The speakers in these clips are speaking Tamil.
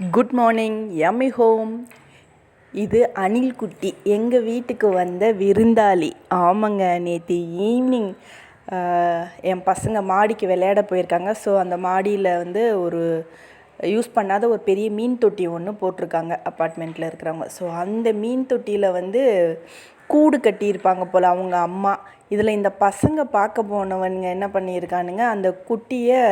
குட் மார்னிங் யம்மி ஹோம் இது அணில் குட்டி எங்கள் வீட்டுக்கு வந்த விருந்தாளி. ஆமாங்க நேற்று ஈவினிங் என் பசங்க மாடிக்கு விளையாட போயிருக்காங்க. ஸோ அந்த மாடியில் வந்து ஒரு யூஸ் பண்ணாத ஒரு பெரிய மீன் தொட்டி ஒன்று போட்டிருக்காங்க அப்பார்ட்மெண்ட்டில் இருக்கிறவங்க. ஸோ அந்த மீன் தொட்டியில் வந்து கூடு கட்டியிருப்பாங்க போல் அவங்க அம்மா. இதில் இந்த பசங்க பார்க்க போனவனுங்க என்ன பண்ணியிருக்கானுங்க அந்த குட்டியை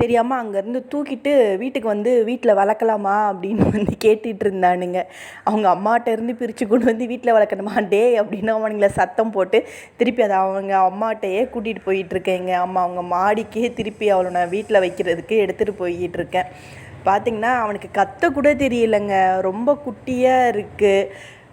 தெரியாமல் அங்கேருந்து தூக்கிட்டு வீட்டுக்கு வந்து வீட்டில் வளர்க்கலாமா அப்படின்னு வந்து கேட்டுட்டு இருந்தானுங்க. அவங்க அம்மாட்ட இருந்து பிரித்து கொண்டு வந்து வீட்டில் வளர்க்கணுமா? டே அப்படின்னு அவனுங்களை சத்தம் போட்டு திருப்பி அதை அவங்க அம்மாட்டையே கூட்டிகிட்டு போயிட்டுருக்கேங்க அம்மா அவங்க மாடிக்கே திருப்பி அவளை நான் வீட்டில் வைக்கிறதுக்கு எடுத்துகிட்டு போய்கிட்டு இருக்கேன். பார்த்திங்கன்னா அவனுக்கு கத்த கூட தெரியலைங்க. ரொம்ப குட்டியாக இருக்குது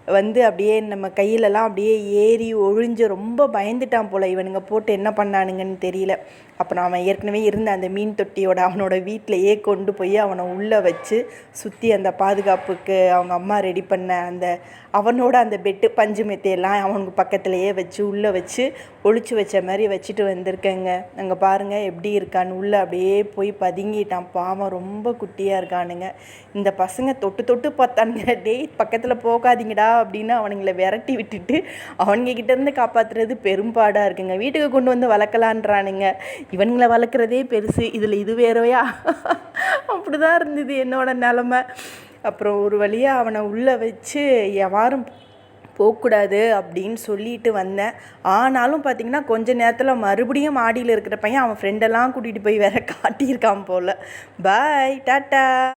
வந்து அப்படியே நம்ம கையிலலாம் அப்படியே ஏறி ஒழிஞ்சு ரொம்ப பயந்துட்டான் போல் இவனுங்க போட்டு என்ன பண்ணானுங்கன்னு தெரியல. அப்புறம் அவன் ஏற்கனவே இருந்த அந்த மீன் தொட்டியோட அவனோட வீட்டிலையே கொண்டு போய் அவனை உள்ளே வச்சு சுற்றி அந்த பாதுகாப்புக்கு அவங்க அம்மா ரெடி பண்ண அந்த அவனோட அந்த பெட்டு பஞ்சு மெத்தையெல்லாம் அவனுக்கு பக்கத்துலேயே வச்சு உள்ளே வச்சு ஒழிச்சு வச்ச மாதிரி வச்சுட்டு வந்திருக்கேங்க. அங்கே பாருங்கள் எப்படி இருக்கான்னு. உள்ளே அப்படியே போய் பதுங்கிட்டான். பாவம் ரொம்ப குட்டியாக இருக்கானுங்க. இந்த பசங்க தொட்டு தொட்டு பார்த்தானுங்க. டேய் பக்கத்தில் போகாதீங்கடா. அப்படின்னு அவனுங்களை விரட்டி விட்டுட்டு அவனுங்க கிட்டேருந்து காப்பாற்றுறது பெரும்பாடாக இருக்குங்க. வீட்டுக்கு கொண்டு வந்து வளர்க்கலான்றானுங்க. இவனுங்களை வளர்க்குறதே பெருசு. இதில் இது வேறையா? அப்படி தான் இருந்தது என்னோட நிலமை. அப்புறம் ஒரு வழியாக அவனை உள்ளே வச்சு எவாரும் போகக்கூடாது அப்படின்னு சொல்லிட்டு வந்தேன். ஆனாலும் பார்த்தீங்கன்னா கொஞ்ச நேரத்தில் மறுபடியும் மாடியில் இருக்கிற பையன் அவன் ஃப்ரெண்டெல்லாம் கூட்டிகிட்டு போய் வேற காட்டியிருக்கான் போல். பாய் டாட்டா.